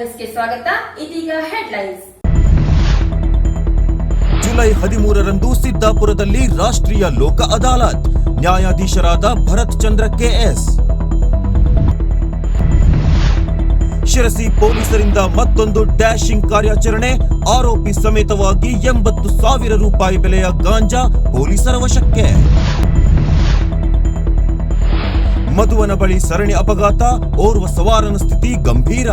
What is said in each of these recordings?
ನ್ಯೂಸ್ಗೆ ಸ್ವಾಗತ. ಇದೀಗ ಹೆಡ್ಲೈನ್ಸ್. ಜುಲೈ ಹದಿಮೂರರಂದು ಸಿದ್ದಾಪುರದಲ್ಲಿ ರಾಷ್ಟ್ರೀಯ ಲೋಕ ಅದಾಲತ್, ನ್ಯಾಯಾಧೀಶರಾದ ಭರತ್ ಚಂದ್ರ ಕೆಎಸ್ ಶಿರಸಿ ಪೊಲೀಸರಿಂದ ಮತ್ತೊಂದು ಡ್ಯಾಶಿಂಗ್ ಕಾರ್ಯಾಚರಣೆ, ಆರೋಪಿ ಸಮೇತವಾಗಿ ಎಂಬತ್ತು ಸಾವಿರ ರೂಪಾಯಿ ಬೆಲೆಯ ಗಾಂಜಾ ಪೊಲೀಸರ ವಶಕ್ಕೆ. ಮಧುವನ ಬಳಿ ಸರಣಿ ಅಪಘಾತ, ಓರ್ವ ಸವಾರನ ಸ್ಥಿತಿ ಗಂಭೀರ.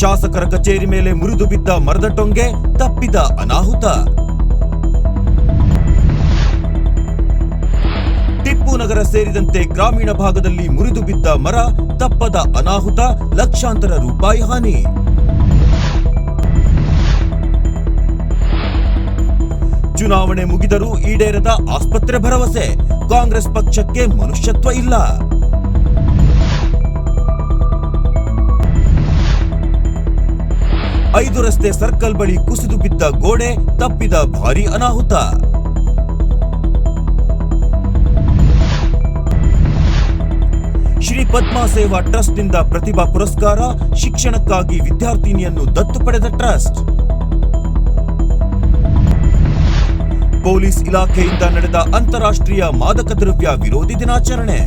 ಶಾಸಕರ ಕಚೇರಿ ಮೇಲೆ ಮುರಿದು ಬಿದ್ದ ಮರದ ಟೊಂಗೆ ತಪ್ಪಿದ ಅನಾಹುತ. ಟಿಪ್ಪು ನಗರ ಸೇರಿದಂತೆ ಗ್ರಾಮೀಣ ಭಾಗದಲ್ಲಿ ಮುರಿದು ಬಿದ್ದ ಮರ ತಪ್ಪದ ಅನಾಹುತ, ಲಕ್ಷಾಂತರ ರೂಪಾಯಿ ಹಾನಿ. ಚುನಾವಣೆ ಮುಗಿದರೂ ಈಡೇರದ ಆಸ್ಪತ್ರೆ ಭರವಸೆ, ಕಾಂಗ್ರೆಸ್ ಪಕ್ಷಕ್ಕೆ ಮನುಷ್ಯತ್ವ ಇಲ್ಲ. ಐದು ರಸ್ತೆ ಸರ್ಕಲ್ ಬಳಿ ಕುಸಿದು ಬಿದ್ದ ಗೋಡೆ ತಪ್ಪಿದ ಭಾರಿ ಅನಾಹುತ. ಶ್ರೀ ಪದ್ಮಾ ಸೇವಾ ಟ್ರಸ್ಟ್ನಿಂದ ಪ್ರತಿಭಾ ಪುರಸ್ಕಾರ, ಶಿಕ್ಷಣಕ್ಕಾಗಿ ವಿದ್ಯಾರ್ಥಿನಿಯನ್ನು ದತ್ತು ಪಡೆದ ಟ್ರಸ್ಟ್. ಪೊಲೀಸ್ ಇಲಾಖೆಯಿಂದ ನಡೆದ ಅಂತಾರಾಷ್ಟ್ರೀಯ ಮಾದಕ ದ್ರವ್ಯ ವಿರೋಧಿ ದಿನಾಚರಣೆ.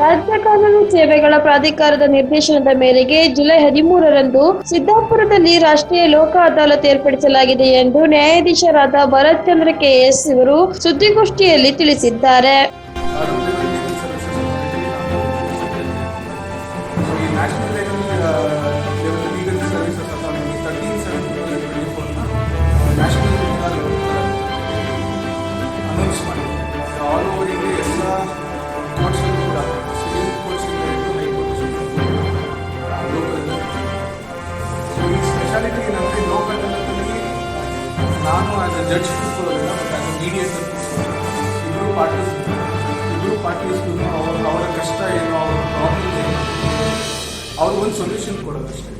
ರಾಜ್ಯ ಕಾನೂನು ಸೇವೆಗಳ ಪ್ರಾಧಿಕಾರದ ನಿರ್ದೇಶನದ ಮೇರೆಗೆ ಜುಲೈ ಹದಿಮೂರರಂದು ಸಿದ್ದಾಪುರದಲ್ಲಿ ರಾಷ್ಟ್ರೀಯ ಲೋಕ ಅದಾಲತ್ ಏರ್ಪಡಿಸಲಾಗಿದೆ ಎಂದು ನ್ಯಾಯಾಧೀಶರಾದ ಭರತ್ ಚಂದ್ರ ಕೆಎಸ್ ಇವರು ಸುದ್ದಿಗೋಷ್ಠಿಯಲ್ಲಿ ತಿಳಿಸಿದ್ದಾರೆ. ಜಡ್ಜ್ ಕೂತ್ಕೊಳ್ಳೋದಿಲ್ಲ ಬಟ್ ಆಸ್ ಅ ಮೀಡಿಯೇಟರ್ ಇಬ್ಬರು ಪಾರ್ಟೀಸ್ ಇಬ್ಬರು ಪಾರ್ಟೀಸ್ಗೂ ಅವರ ಅವರ ಕಷ್ಟ ಏನು ಅವ್ರ ಪ್ರಾಬ್ಲಮ್ ಏನು ಅವ್ರಿಗೆ ಒಂದು ಸೊಲ್ಯೂಷನ್ ಕೊಡೋದಷ್ಟೇ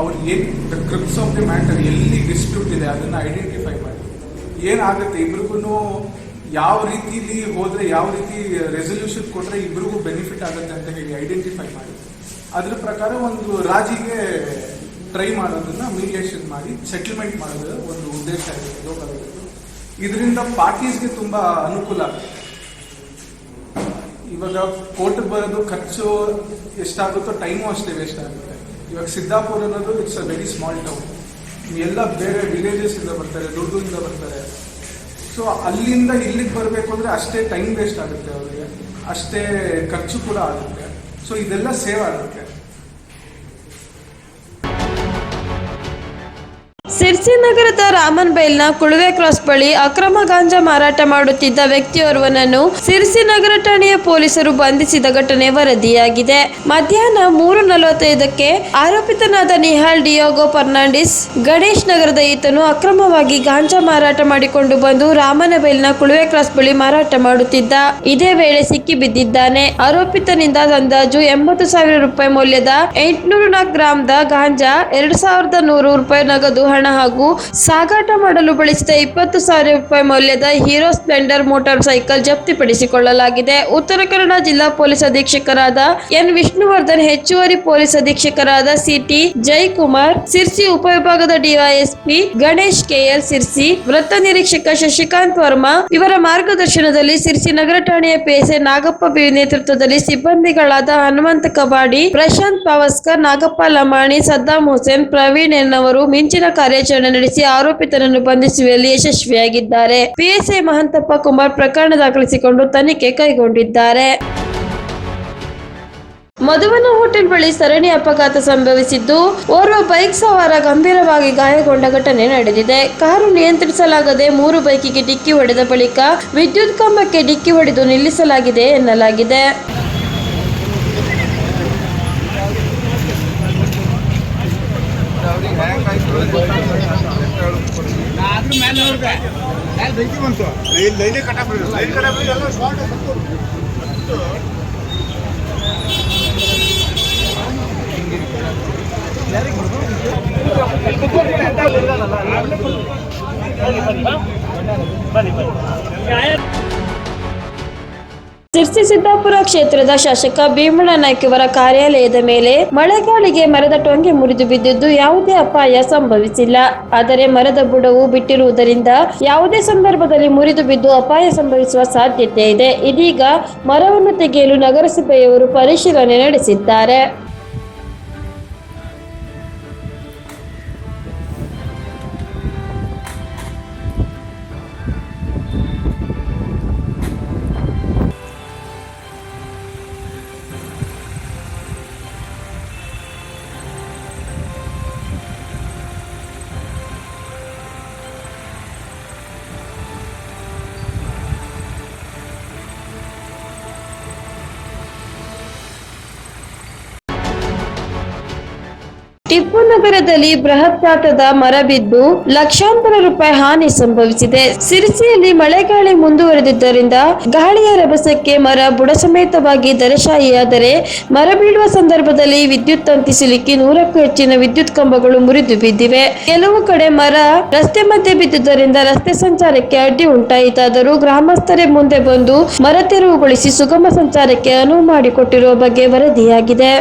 ಅವ್ರು ಏನು the crux of the matter ಎಲ್ಲಿ ಡಿಸ್ಪ್ಯೂಟ್ ಇದೆ ಅದನ್ನು ಐಡೆಂಟಿಫೈ ಮಾಡಿ. ಏನಾಗುತ್ತೆ? ಇಬ್ರಿಗೂ ಯಾವ ರೀತಿಲಿ ಹೋದರೆ, ಯಾವ ರೀತಿ ರೆಸೊಲ್ಯೂಷನ್ ಕೊಟ್ಟರೆ ಇಬ್ರಿಗೂ ಬೆನಿಫಿಟ್ ಆಗುತ್ತೆ ಅಂತ ಹೇಳಿ ಐಡೆಂಟಿಫೈ ಮಾಡಿ. ಅದ್ರ ಪ್ರಕಾರ ಒಂದು ರಾಜಿಗೆ ಟ್ರೈ ಮಾಡೋದನ್ನ ಮೀಡಿಯೇಷನ್ ಮಾಡಿ ಸೆಟಲ್ಮೆಂಟ್ ಮಾಡೋದು ಒಂದು ಉದ್ದೇಶ ಇದೆ ಲೋಕಲ್ ಇದರಿಂದ ಪಾರ್ಟೀಸ್ಗೆ ತುಂಬ ಅನುಕೂಲ ಆಗುತ್ತೆ. ಇವಾಗ ಕೋರ್ಟ್ ಬರೋದು ಖರ್ಚು ಎಷ್ಟಾಗುತ್ತೋ ಟೈಮು ಅಷ್ಟೇ ವೇಸ್ಟ್ ಆಗುತ್ತೆ. ಇವಾಗ ಸಿದ್ದಾಪುರ ಅನ್ನೋದು it's a very small town ಎಲ್ಲ ಬೇರೆ ವಿಲೇಜಸ್ ಇಂದ ಬರ್ತಾರೆ, ದುರ್ಗದಿಂದ ಬರ್ತಾರೆ. ಸೊ ಅಲ್ಲಿಂದ ಇಲ್ಲಿಗೆ ಬರಬೇಕು ಅಂದ್ರೆ ಅಷ್ಟೇ ಟೈಮ್ ವೇಸ್ಟ್ ಆಗುತ್ತೆ ಅವರಿಗೆ. ಅಷ್ಟೇ ಖರ್ಚು ಕೂಡ ಆಗುತ್ತೆ. ಸೊ ಇದೆಲ್ಲ ಸೇವ್ ಆಗುತ್ತೆ. ಸಿರ್ಸಿ ನಗರದ ರಾಮನ್ ಬೈಲ್ನ ಕುಳುವೆ ಕ್ರಾಸ್ ಬಳಿ ಅಕ್ರಮ ಗಾಂಜಾ ಮಾರಾಟ ಮಾಡುತ್ತಿದ್ದ ವ್ಯಕ್ತಿಯೋರ್ವನನ್ನು ಸಿರಿಸಿ ನಗರ ಠಾಣೆಯ ಪೊಲೀಸರು ಬಂಧಿಸಿದ ಘಟನೆ ವರದಿಯಾಗಿದೆ. ಮಧ್ಯಾಹ್ನ ಮೂರು ನಲವತ್ತೈದಕ್ಕೆ ಆರೋಪಿತನಾದ ನಿಹಾಲ್ ಡಿಯೋಗೋ ಫರ್ನಾಂಡಿಸ್, ಗಣೇಶ್ ನಗರದ ಈತನು ಅಕ್ರಮವಾಗಿ ಗಾಂಜಾ ಮಾರಾಟ ಮಾಡಿಕೊಂಡು ಬಂದು ರಾಮನಬೈಲ್ನ ಕುಳುವೆ ಕ್ರಾಸ್ ಬಳಿ ಮಾರಾಟ ಮಾಡುತ್ತಿದ್ದ. ಇದೇ ವೇಳೆ ಸಿಕ್ಕಿ ಬಿದ್ದಿದ್ದಾನೆ. ಆರೋಪಿತನಿಂದ ಅಂದಾಜು ಎಂಬತ್ತು ಸಾವಿರ ರೂಪಾಯಿ ಮೌಲ್ಯದ ಎಂಟುನೂರು ಗ್ರಾಮ್ದ ಗಾಂಜಾ ಎರಡ್ ಸಾವಿರದ ನೂರು ರೂಪಾಯಿ ನಗದು ಹಣ ಹಾಗೂ ಸಾಗಾಟ ಮಾಡಲು ಬಳಸಿದ ಇಪ್ಪತ್ತು ಸಾವಿರ ರೂಪಾಯಿ ಮೌಲ್ಯದ ಹೀರೋ ಸ್ಪ್ಲೆಂಡರ್ ಮೋಟಾರ್ ಸೈಕಲ್ ಜಪ್ತಿಪಡಿಸಿಕೊಳ್ಳಲಾಗಿದೆ. ಉತ್ತರ ಕನ್ನಡ ಜಿಲ್ಲಾ ಪೊಲೀಸ್ ಅಧೀಕ್ಷಕರಾದ ಎನ್ ವಿಷ್ಣುವರ್ಧನ್, ಹೆಚ್ಚುವರಿ ಪೊಲೀಸ್ ಅಧೀಕ್ಷಕರಾದ ಸಿಟಿ ಜಯಕುಮಾರ್ ಸಿರ್ಸಿ ಉಪವಿಭಾಗದ ಡಿವೈಎಸ್ಪಿ ಗಣೇಶ್, ಕೆಎಲ್ ಸಿರ್ಸಿ, ವೃತ್ತ ನಿರೀಕ್ಷಕ ಶಶಿಕಾಂತ್ ವರ್ಮಾ, ಇವರ ಮಾರ್ಗದರ್ಶನದಲ್ಲಿ ಸಿರ್ಸಿ ನಗರ ಠಾಣೆಯ ಪೇಸೆ ನಾಗಪ್ಪ ಬಿ ನೇತೃತ್ವದಲ್ಲಿ ಸಿಬ್ಬಂದಿಗಳಾದ ಹನುಮಂತ ಕಬಾಡಿ, ಪ್ರಶಾಂತ್ ಪಾವಸ್ಕರ್, ನಾಗಪ್ಪ ಲಮಾಣಿ, ಸದ್ದಾಂ ಹುಸೇನ್, ಪ್ರವೀಣ್ ಎನ್ನವರು ಮಿಂಚಿನ ಕಾರ್ಯಾಚರಣೆ ನಡೆಸಿ ಆರೋಪಿತರನ್ನು ಬಂಧಿಸುವಲ್ಲಿ ಯಶಸ್ವಿಯಾಗಿದ್ದಾರೆ. ಪಿಎಸ್ಐ ಮಹಂತಪ್ಪ ಕುಮಾರ್ ಪ್ರಕರಣ ದಾಖಲಿಸಿಕೊಂಡು ತನಿಖೆ ಕೈಗೊಂಡಿದ್ದಾರೆ. ಮಧುವನ ಹೋಟೆಲ್ ಬಳಿ ಸರಣಿ ಅಪಘಾತ ಸಂಭವಿಸಿದ್ದು, ಓರ್ವ ಬೈಕ್ ಸವಾರ ಗಂಭೀರವಾಗಿ ಗಾಯಗೊಂಡ ಘಟನೆ ನಡೆದಿದೆ. ಕಾರು ನಿಯಂತ್ರಿಸಲಾಗದೆ ಮೂರು ಬೈಕಿಗೆ ಡಿಕ್ಕಿ ಹೊಡೆದ ಬಳಿಕ ವಿದ್ಯುತ್ ಕಂಬಕ್ಕೆ ಡಿಕ್ಕಿ ಹೊಡೆದು ನಿಲ್ಲಿಸಲಾಗಿದೆ ಎನ್ನಲಾಗಿದೆ ಅದ್ರ ಮೇಲೆ ನೋಡ್ದೆ ಮ್ಯಾಲೆ ಬೆಂಕಿ ಬಂತು ಲೈನ್ ಕಟ್ಟಾಕ್ಬಿಡಿ ಲೈನ್ ಕಟ್ಟಾಕ್ಬಿಡಿ ಎಲ್ಲ ಶಾರ್ಟ್ ಯಾರಿಗೆ ಸಿರ್ಸಿ ಸಿದ್ದಾಪುರ ಕ್ಷೇತ್ರದ ಶಾಸಕ ಭೀಮಣ್ಣ ನಾಯ್ಕ ಅವರ ಕಾರ್ಯಾಲಯದ ಮೇಲೆ ಮಳೆಗಾಳಿಗೆ ಮರದ ಟೊಂಗೆ ಮುರಿದು ಬಿದ್ದಿದ್ದು ಯಾವುದೇ ಅಪಾಯ ಸಂಭವಿಸಿಲ್ಲ. ಆದರೆ ಮರದ ಬುಡವು ಬಿಟ್ಟಿರುವುದರಿಂದ ಯಾವುದೇ ಸಂದರ್ಭದಲ್ಲಿ ಮುರಿದು ಬಿದ್ದು ಅಪಾಯ ಸಂಭವಿಸುವ ಸಾಧ್ಯತೆ ಇದೆ. ಇದೀಗ ಮರವನ್ನು ತೆಗೆಯಲು ನಗರಸಭೆಯವರು ಪರಿಶೀಲನೆ ನಡೆಸಿದ್ದಾರೆ. ಟಿಪ್ಪು ನಗರದಲ್ಲಿ ಬೃಹತ್ ಗಾತ್ರದ ಮರ ಬಿದ್ದು ಲಕ್ಷಾಂತರ ರೂಪಾಯಿ ಹಾನಿ ಸಂಭವಿಸಿದೆ. ಸಿರಿಸಿಯಲ್ಲಿ ಮಳೆಗಾಳಿ ಮುಂದುವರೆದಿದ್ದರಿಂದ ಗಾಳಿಯ ರಭಸಕ್ಕೆ ಮರ ಬುಡಸಮೇತವಾಗಿ ಸಮೇತವಾಗಿ ದರಶಾಹಿಯಾದರೆ ಮರ ಬೀಳುವ ಸಂದರ್ಭದಲ್ಲಿ ವಿದ್ಯುತ್ ತಂತಿ ಸಿಲುಕಿ ನೂರಕ್ಕೂ ಹೆಚ್ಚಿನ ವಿದ್ಯುತ್ ಕಂಬಗಳು ಮುರಿದು ಬಿದ್ದಿವೆ. ಕೆಲವು ಕಡೆ ಮರ ರಸ್ತೆ ಮಧ್ಯೆ ಬಿದ್ದುದರಿಂದ ರಸ್ತೆ ಸಂಚಾರಕ್ಕೆ ಅಡ್ಡಿ ಉಂಟಾಯಿತಾದರೂ ಗ್ರಾಮಸ್ಥರೇ ಮುಂದೆ ಬಂದು ಮರ ತೆರವುಗೊಳಿಸಿ ಸುಗಮ ಸಂಚಾರಕ್ಕೆ ಅನುವು ಮಾಡಿಕೊಟ್ಟಿರುವ ಬಗ್ಗೆ ವರದಿಯಾಗಿದೆ.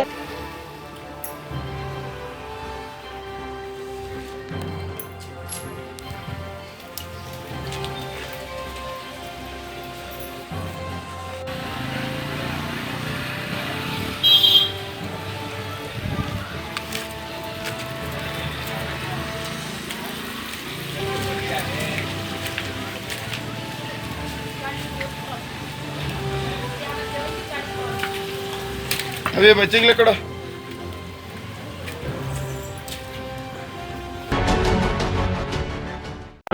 ಅದೇ ಬಚ್ಚಿಗ್ಲೆ ಕಡ.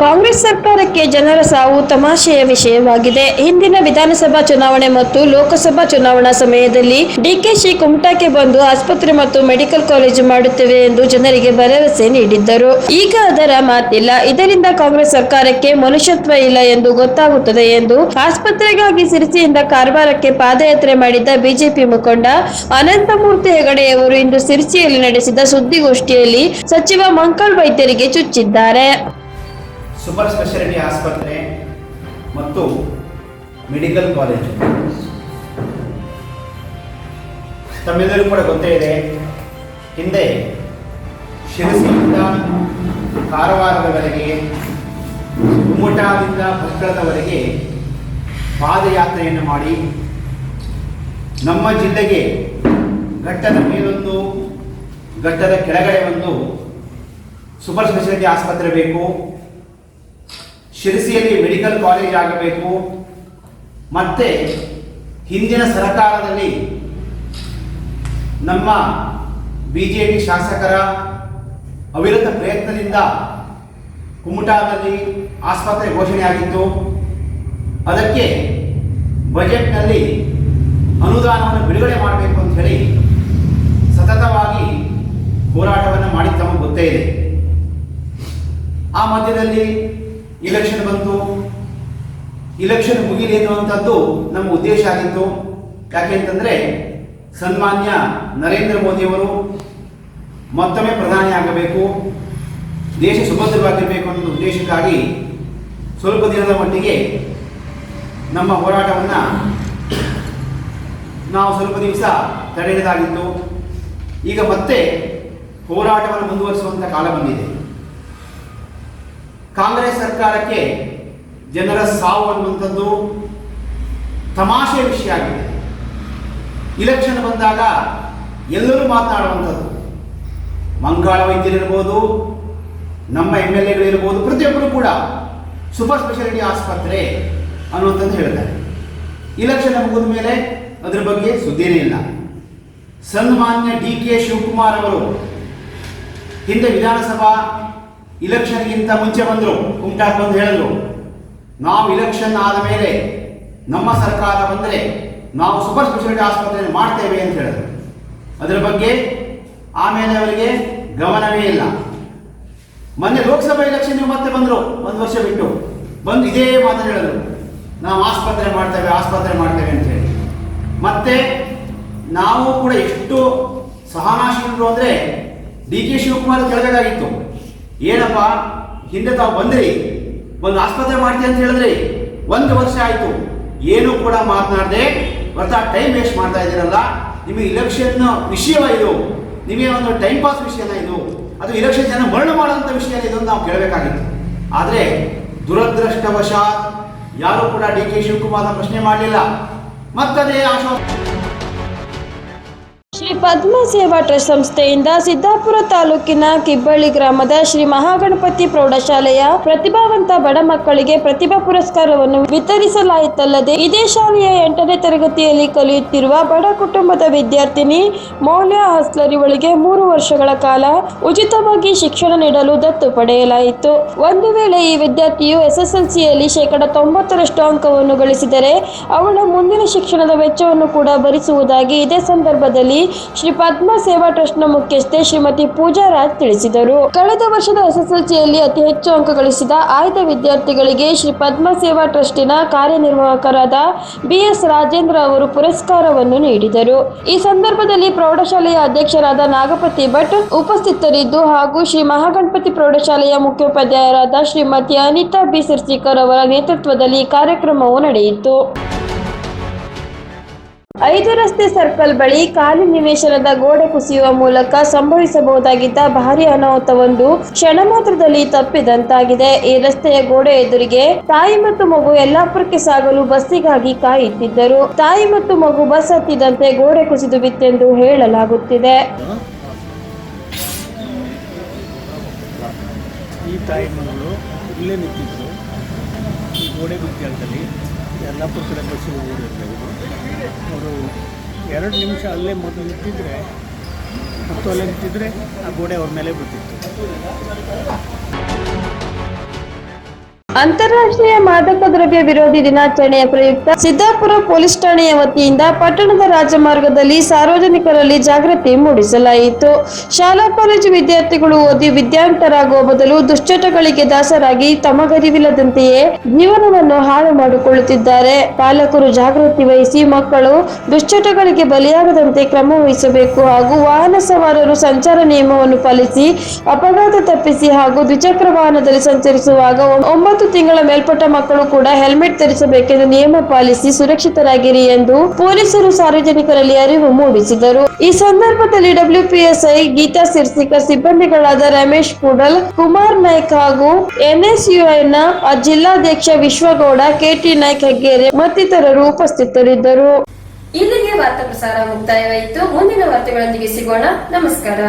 ಕಾಂಗ್ರೆಸ್ ಸರ್ಕಾರಕ್ಕೆ ಜನರ ಸಾವು ತಮಾಷೆಯ ವಿಷಯವಾಗಿದೆ. ಹಿಂದಿನ ವಿಧಾನಸಭಾ ಚುನಾವಣೆ ಮತ್ತು ಲೋಕಸಭಾ ಚುನಾವಣಾ ಸಮಯದಲ್ಲಿ ಡಿಕೆಶಿ ಕುಮಟಾಕ್ಕೆ ಬಂದು ಆಸ್ಪತ್ರೆ ಮತ್ತು ಮೆಡಿಕಲ್ ಕಾಲೇಜು ಮಾಡುತ್ತೇವೆ ಎಂದು ಜನರಿಗೆ ಭರವಸೆ ನೀಡಿದ್ದರು. ಈಗ ಅದರ ಮಾತಿಲ್ಲ. ಇದರಿಂದ ಕಾಂಗ್ರೆಸ್ ಸರ್ಕಾರಕ್ಕೆ ಮನುಷ್ಯತ್ವ ಇಲ್ಲ ಎಂದು ಗೊತ್ತಾಗುತ್ತದೆ ಎಂದು ಆಸ್ಪತ್ರೆಗಾಗಿ ಸಿರಿಸಿಯಿಂದ ಕಾರವಾರಕ್ಕೆ ಪಾದಯಾತ್ರೆ ಮಾಡಿದ್ದ ಬಿಜೆಪಿ ಮುಖಂಡ ಅನಂತಮೂರ್ತಿ ಹೆಗಡೆಯವರು ಇಂದು ಸಿರಿಸಿಯಲ್ಲಿ ನಡೆಸಿದ ಸುದ್ದಿಗೋಷ್ಠಿಯಲ್ಲಿ ಸಚಿವ ಮಂಕಲ್ ವೈದ್ಯರಿಗೆ ಚುಚ್ಚಿದ್ದಾರೆ. ಸೂಪರ್ ಸ್ಪೆಷಾಲಿಟಿ ಆಸ್ಪತ್ರೆ ಮತ್ತು ಮೆಡಿಕಲ್ ಕಾಲೇಜು. ತಮ್ಮೆಲ್ಲರಿಗೂ ಕೂಡ ಗೊತ್ತೇ ಇದೆ. ಹಿಂದೆ ಶಿರಸಿಯಿಂದ ಕಾರವಾರದವರೆಗೆ, ಕುಮಟಾದಿಂದ ಭಟ್ಕಳದವರೆಗೆ ಪಾದಯಾತ್ರೆಯನ್ನು ಮಾಡಿ ನಮ್ಮ ಜಿಲ್ಲೆಗೆ ಘಟ್ಟದ ಮೇಲೊಂದು, ಘಟ್ಟದ ಕೆಳಗಡೆ ಒಂದು ಸೂಪರ್ ಸ್ಪೆಷಾಲಿಟಿ ಆಸ್ಪತ್ರೆ ಬೇಕು. ಶಿರಸಿಯಲ್ಲಿ ಮೆಡಿಕಲ್ ಕಾಲೇಜ್ ಆಗಬೇಕು. ಮತ್ತೆ ಹಿಂದಿನ ಸರಕಾರದಲ್ಲಿ ನಮ್ಮ ಬಿಜೆಪಿ ಶಾಸಕರ ಅವಿರತ ಪ್ರಯತ್ನದಿಂದ ಕುಮಟಾದಲ್ಲಿ ಆಸ್ಪತ್ರೆ ಘೋಷಣೆಯಾಗಿತ್ತು ಅದಕ್ಕೆ ಬಜೆಟ್ನಲ್ಲಿ ಅನುದಾನವನ್ನು ಬಿಡುಗಡೆ ಮಾಡಬೇಕು ಅಂತ ಹೇಳಿ ಸತತವಾಗಿ ಹೋರಾಟವನ್ನು ಮಾಡಿ ಗೊತ್ತೇ ಇದೆ. ಆ ಮಧ್ಯದಲ್ಲಿ ಇಲೆಕ್ಷನ್ ಬಂತು. ಇಲೆಕ್ಷನ್ ಮುಗಿಲಿ ಅನ್ನುವಂಥದ್ದು ನಮ್ಮ ಉದ್ದೇಶ ಆಗಿತ್ತು. ಯಾಕೆ ಅಂತಂದ್ರೆ ಸನ್ಮಾನ್ಯ ನರೇಂದ್ರ ಮೋದಿಯವರು ಮತ್ತೊಮ್ಮೆ ಪ್ರಧಾನಿ ಆಗಬೇಕು. ದೇಶ ಸುಭದ್ರವಾಗಿರಬೇಕು ಅನ್ನೋ ಉದ್ದೇಶಕ್ಕಾಗಿ ಸ್ವಲ್ಪ ದಿನದ ಮಟ್ಟಿಗೆ ನಮ್ಮ ಹೋರಾಟವನ್ನು ನಾವು ಸ್ವಲ್ಪ ದಿವಸ ತಡೆಯದಾಗಿತ್ತು ಈಗ ಮತ್ತೆ ಹೋರಾಟವನ್ನು ಮುಂದುವರಿಸುವಂಥ ಕಾಲ ಬಂದಿದೆ. ಕಾಂಗ್ರೆಸ್ ಸರ್ಕಾರಕ್ಕೆ ಜನರ ಸಾವು ಅನ್ನುವಂಥದ್ದು ತಮಾಷೆ ವಿಷಯ ಆಗಿದೆ. ಇಲೆಕ್ಷನ್ ಬಂದಾಗ ಎಲ್ಲರೂ ಮಾತನಾಡುವಂಥದ್ದು. ಮಂಗಾಳ ವೈದ್ಯರಿರ್ಬೋದು ನಮ್ಮ ಎಂ ಎಲ್ ಎಗಳಿರ್ಬೋದು ಪ್ರತಿಯೊಬ್ಬರು ಕೂಡ ಸೂಪರ್ ಸ್ಪೆಷಾಲಿಟಿ ಆಸ್ಪತ್ರೆ ಅನ್ನುವಂಥದ್ದು ಹೇಳ್ತಾರೆ. ಇಲೆಕ್ಷನ್ ಮುಗಿದ ಮೇಲೆ ಅದರ ಬಗ್ಗೆ ಸುದ್ದಿನೇ ಇಲ್ಲ. ಸನ್ಮಾನ್ಯ ಡಿ ಕೆ ಶಿವಕುಮಾರ್ ಅವರು ಹಿಂದೆ ವಿಧಾನಸಭಾ ಇಲೆಕ್ಷನ್ಗಿಂತ ಮುಂಚೆ ಬಂದರು ಬಂದು ಹೇಳಿದ್ರು. ನಾವು ಇಲೆಕ್ಷನ್ ಆದ ಮೇಲೆ ನಮ್ಮ ಸರ್ಕಾರ ಬಂದರೆ ನಾವು ಸೂಪರ್ ಸ್ಪೆಷಾಲಿಟಿ ಆಸ್ಪತ್ರೆಯನ್ನು ಮಾಡ್ತೇವೆ ಅಂತ ಹೇಳಿದ್ರು. ಅದರ ಬಗ್ಗೆ ಆಮೇಲೆ ಅವರಿಗೆ ಗಮನವೇ ಇಲ್ಲ. ಮೊನ್ನೆ ಲೋಕಸಭಾ ಇಲೆಕ್ಷನ್ ಮತ್ತೆ ಬಂದರು, ಒಂದು ವರ್ಷ ಬಿಟ್ಟು. ಬಂದು ಇದೇ ಮಾತನ್ನು ಹೇಳಿದ್ರು. ನಾವು ಆಸ್ಪತ್ರೆ ಮಾಡ್ತೇವೆ ಆಸ್ಪತ್ರೆ ಮಾಡ್ತೇವೆ ಅಂತ ಹೇಳಿ. ಮತ್ತೆ ನಾವು ಕೂಡ ಎಷ್ಟು ಸಹನಾಶೀಲರು ಅಂದರೆ ಡಿ ಕೆ ಶಿವಕುಮಾರ್ ಕೇಳಬೇಕಾಗಿತ್ತು ಏನಪ್ಪ, ಹಿಂದೆ ತಾವು ಬಂದ್ರಿ ಒಂದು ಆಸ್ಪತ್ರೆ ಮಾಡ್ತೀವಿ ಅಂತ ಹೇಳಿದ್ರಿ, ಒಂದು ವರ್ಷ ಆಯ್ತು, ಏನು ಕೂಡ ಮಾತನಾಡದೆ ಬರ್ತಾ ಟೈಮ್ ವೇಸ್ಟ್ ಮಾಡ್ತಾ ಇದ್ದೀರಲ್ಲ, ನಿಮಗೆ ಇಲೆಕ್ಷನ್ ವಿಷಯವ ಇದು, ನಿಮಗೆ ಒಂದು ಟೈಮ್ ಪಾಸ್ ವಿಷಯನ ಇದು, ಅದು ಇಲೆಕ್ಷನ್ ಜನ ಮರಳು ಮಾಡುವಂಥ ವಿಷಯ ಇದು ನಾವು ಕೇಳಬೇಕಾಗಿತ್ತು. ಆದರೆ ದುರದೃಷ್ಟವಶಾತ್ ಯಾರು ಕೂಡ ಡಿ ಕೆ ಶಿವಕುಮಾರ್ನ ಪ್ರಶ್ನೆ ಮಾಡಲಿಲ್ಲ. ಮತ್ತದೇ ಶ್ರೀ ಪದ್ಮ ಸೇವಾ ಟ್ರಸ್ಟ್ ಸಂಸ್ಥೆಯಿಂದ ಸಿದ್ದಾಪುರ ತಾಲೂಕಿನ ಕಿಬ್ಬಳ್ಳಿ ಗ್ರಾಮದ ಶ್ರೀ ಮಹಾಗಣಪತಿ ಪ್ರೌಢಶಾಲೆಯ ಪ್ರತಿಭಾವಂತ ಬಡ ಮಕ್ಕಳಿಗೆ ಪ್ರತಿಭಾ ಪುರಸ್ಕಾರವನ್ನು ವಿತರಿಸಲಾಯಿತಲ್ಲದೆ ಇದೇ ಶಾಲೆಯ ಎಂಟನೇ ತರಗತಿಯಲ್ಲಿ ಕಲಿಯುತ್ತಿರುವ ಬಡ ಕುಟುಂಬದ ವಿದ್ಯಾರ್ಥಿನಿ ಮೌಲ್ಯ ಹಾಸ್ಲರಿವಳಿಗೆ ಮೂರು ವರ್ಷಗಳ ಕಾಲ ಉಚಿತವಾಗಿ ಶಿಕ್ಷಣ ನೀಡಲು ದತ್ತು ಪಡೆಯಲಾಯಿತು. ಒಂದು ವೇಳೆ ಈ ವಿದ್ಯಾರ್ಥಿಯು ಎಸ್ಎಸ್ಎಲ್ಸಿಯಲ್ಲಿ ಶೇಕಡಾ ತೊಂಬತ್ತರಷ್ಟು ಅಂಕವನ್ನು ಗಳಿಸಿದರೆ ಅವಳ ಮುಂದಿನ ಶಿಕ್ಷಣದ ವೆಚ್ಚವನ್ನು ಕೂಡ ಭರಿಸುವುದಾಗಿ ಇದೇ ಸಂದರ್ಭದಲ್ಲಿ ಶ್ರೀ ಪದ್ಮ ಸೇವಾ ಟ್ರಸ್ಟ್ನ ಮುಖ್ಯಸ್ಥೆ ಶ್ರೀಮತಿ ಪೂಜಾ ರಾಜ್ ತಿಳಿಸಿದರು. ಕಳೆದ ವರ್ಷದ ಎಸ್ಎಸ್ಎಲ್ಸಿಯಲ್ಲಿ ಅತಿ ಹೆಚ್ಚು ಅಂಕ ಗಳಿಸಿದ ಆಯ್ದ ವಿದ್ಯಾರ್ಥಿಗಳಿಗೆ ಶ್ರೀ ಪದ್ಮ ಸೇವಾ ಟ್ರಸ್ಟಿನ ಕಾರ್ಯನಿರ್ವಾಹಕರಾದ ಬಿಎಸ್ ರಾಜೇಂದ್ರ ಅವರು ಪುರಸ್ಕಾರವನ್ನು ನೀಡಿದರು. ಈ ಸಂದರ್ಭದಲ್ಲಿ ಪ್ರೌಢಶಾಲೆಯ ಅಧ್ಯಕ್ಷರಾದ ನಾಗಪತಿ ಭಟ್ ಉಪಸ್ಥಿತರಿದ್ದು ಹಾಗೂ ಶ್ರೀ ಮಹಾಗಣಪತಿ ಪ್ರೌಢಶಾಲೆಯ ಮುಖ್ಯೋಪಾಧ್ಯಾಯರಾದ ಶ್ರೀಮತಿ ಅನಿತಾ ಬಿ. ಸಿರ್ಸಿಕರ್ ಅವರ ನೇತೃತ್ವದಲ್ಲಿ ಕಾರ್ಯಕ್ರಮವು ನಡೆಯಿತು. ಐದು ರಸ್ತೆ ಸರ್ಕಲ್ ಬಳಿ ಖಾಲಿ ನಿವೇಶನದ ಗೋಡೆ ಕುಸಿಯುವ ಮೂಲಕ ಸಂಭವಿಸಬಹುದಾಗಿದ್ದ ಭಾರಿ ಅನಾಹುತವೊಂದು ಕ್ಷಣ ಮಾತ್ರದಲ್ಲಿ ತಪ್ಪಿದಂತಾಗಿದೆ. ಈ ರಸ್ತೆಯ ಗೋಡೆ ಎದುರಿಗೆ ತಾಯಿ ಮತ್ತು ಮಗು ಯಲ್ಲಾಪುರಕ್ಕೆ ಸಾಗಲು ಬಸ್ಸಿಗಾಗಿ ಕಾಯುತ್ತಿದ್ದರು. ತಾಯಿ ಮತ್ತು ಮಗು ಬಸ್ ಹತ್ತಿದಂತೆ ಗೋಡೆ ಕುಸಿದು ಬಿತ್ತೆಂದು ಹೇಳಲಾಗುತ್ತಿದೆ. ಈ ತಾಯಿ ಮಗಳು ಇಲ್ಲೇ ಈ ಗೋಡೆ ಯಲ್ಲಾಪುರ ಕಡೆ ಬಸ್ಸಿಗೆ ಅವರು ಎರಡು ನಿಮಿಷ ಅಲ್ಲೇ ಮೊದಲು ನಿಂತಿದ್ರೆ ಮತ್ತು ಅಲ್ಲೇ ನಿಂತಿದ್ದರೆ ಆ ಗೋಡೆ ಅವ್ರ ಮೇಲೆ ಬಿದ್ದಿತ್ತು ಅಂತಾರಾಷ್ಟ್ರೀಯ ಮಾದಕ ದ್ರವ್ಯ ವಿರೋಧಿ ದಿನಾಚರಣೆಯ ಪ್ರಯುಕ್ತ ಸಿದ್ದಾಪುರ ಪೊಲೀಸ್ ಠಾಣೆಯ ವತಿಯಿಂದ ಪಟ್ಟಣದ ರಾಜಮಾರ್ಗದಲ್ಲಿ ಸಾರ್ವಜನಿಕರಲ್ಲಿ ಜಾಗೃತಿ ಮೂಡಿಸಲಾಯಿತು. ಶಾಲಾ ಕಾಲೇಜು ವಿದ್ಯಾರ್ಥಿಗಳು ಓದಿ ವಿದ್ಯಾವಂತರಾಗುವ ಬದಲು ದುಶ್ಚಟಗಳಿಗೆ ದಾಸರಾಗಿ ತಮಗರಿವಿಲ್ಲದಂತೆಯೇ ಜೀವನವನ್ನು ಹಾಳು ಮಾಡಿಕೊಳ್ಳುತ್ತಿದ್ದಾರೆ. ಪಾಲಕರು ಜಾಗೃತಿ ವಹಿಸಿ ಮಕ್ಕಳು ದುಶ್ಚಟಗಳಿಗೆ ಬಲಿಯಾಗದಂತೆ ಕ್ರಮ ವಹಿಸಬೇಕು ಹಾಗೂ ವಾಹನ ಸವಾರರು ಸಂಚಾರ ನಿಯಮವನ್ನು ಪಾಲಿಸಿ ಅಪಘಾತ ತಪ್ಪಿಸಿ ಹಾಗೂ ದ್ವಿಚಕ್ರ ವಾಹನದಲ್ಲಿ ಸಂಚರಿಸುವಾಗ ಒಂ- ಒಂಬತ್ತು ತಿಂಗಳ ಮೇಲ್ಪಟ್ಟ ಮಕ್ಕಳು ಕೂಡ ಹೆಲ್ಮೆಟ್ ಧರಿಸಬೇಕೆಂದು ನಿಯಮ ಪಾಲಿಸಿ ಸುರಕ್ಷಿತರಾಗಿರಿ ಎಂದು ಪೊಲೀಸರು ಸಾರ್ವಜನಿಕರಲ್ಲಿ ಅರಿವು ಮೂಡಿಸಿದರು. ಈ ಸಂದರ್ಭದಲ್ಲಿ ಡಬ್ಲ್ಯೂಪಿಎಸ್ಐ ಗೀತಾ ಸಿರ್ಸಿಕರ್ ಸಿಬ್ಬಂದಿಗಳಾದ ರಮೇಶ್ ಕೂಡಲ್, ಕುಮಾರ್ ನಾಯ್ಕ ಹಾಗೂ ಎನ್ಎಸ್ಯುಐನ ಜಿಲ್ಲಾಧ್ಯಕ್ಷ ವಿಶ್ವಗೌಡ ಕೆಟಿ ನಾಯ್ಕ್ ಹೆಗ್ಗೇರೆ ಮತ್ತಿತರರು ಉಪಸ್ಥಿತರಿದ್ದರು. ಇಲ್ಲಿಗೆ ವಾರ್ತಾ ಪ್ರಸಾರ ಮುಕ್ತಾಯವಾಯಿತು. ಮುಂದಿನ ವಾರ್ತೆಗಳೊಂದಿಗೆ ಸಿಗೋಣ. ನಮಸ್ಕಾರ.